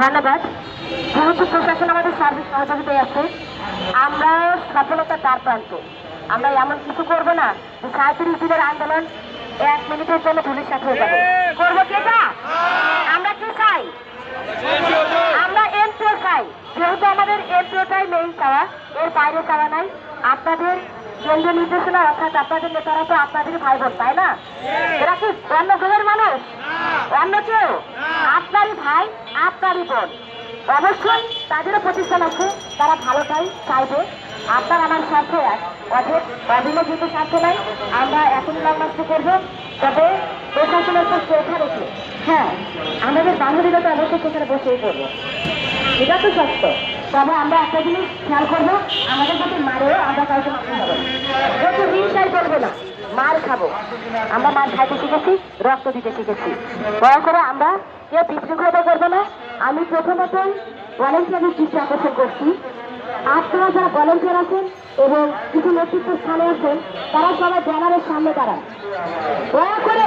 ধন্যবাদ। যেহেতু প্রশাসন আমাদের সার্বিক সহযোগিতায় আছে, আমরা সফলতার দ্বার প্রান্ত আমরা এমন কিছু করব না যে সাঁত্রিশ দিনের আন্দোলন এক মিনিটের জন্য ধুলির সাথে হয়ে যাবে। করব কি এটা? আমরা কি চাই? আমরা এমপিও চাই। যেহেতু আমাদের এমপিওটাই মেইন চাওয়া, এর বাইরে চাওয়া নাই। আপনাদের কেন্দ্রীয় নির্দেশনা অর্থাৎ আপনাদের নেতারা তো আপনাদের ভাই বোন, তাই না? এরা কি অন্য গ্রহের মানুষ? অন্য কেউ? ভাই আপনারই বোন অবশ্যই তাদেরও প্রতিষ্ঠান আছে, তারা ভালো ভালোটাই চাইবে। আপনার আমার স্বার্থে এক অধের অভিনয় যেহেতু স্বার্থ নাই, আমরা এখনই লং মার্চ করব। তবে প্রশাসনের উপর শ্রদ্ধা রেখে হ্যাঁ আমাদের বান্ধবীরা তো অবশ্যই সেখানে বসেই করব। এটা তো সত্য। তবে আমরা একটা জিনিস খেয়াল করব, আমাদের যদি মারেও আমরা কাউকে মারতে হবে না। হিংসাই করবে না। মার খাব। আমরা মার খাইতে শিখেছি, রক্ত দিতে শিখেছি। দয়া করে আমরা কেউ বিশৃঙ্খলতা করবে না। আমি প্রথমতই ভলেন্টিয়ারের দৃষ্টি আকর্ষণ করছি। আপনারা যারা ভলেন্টিয়ার আছেন এবং কিছু নেতৃত্ব স্থানে আছেন, তারা সবাই ব্যানারের সামনে দাঁড়ান। দয়া করে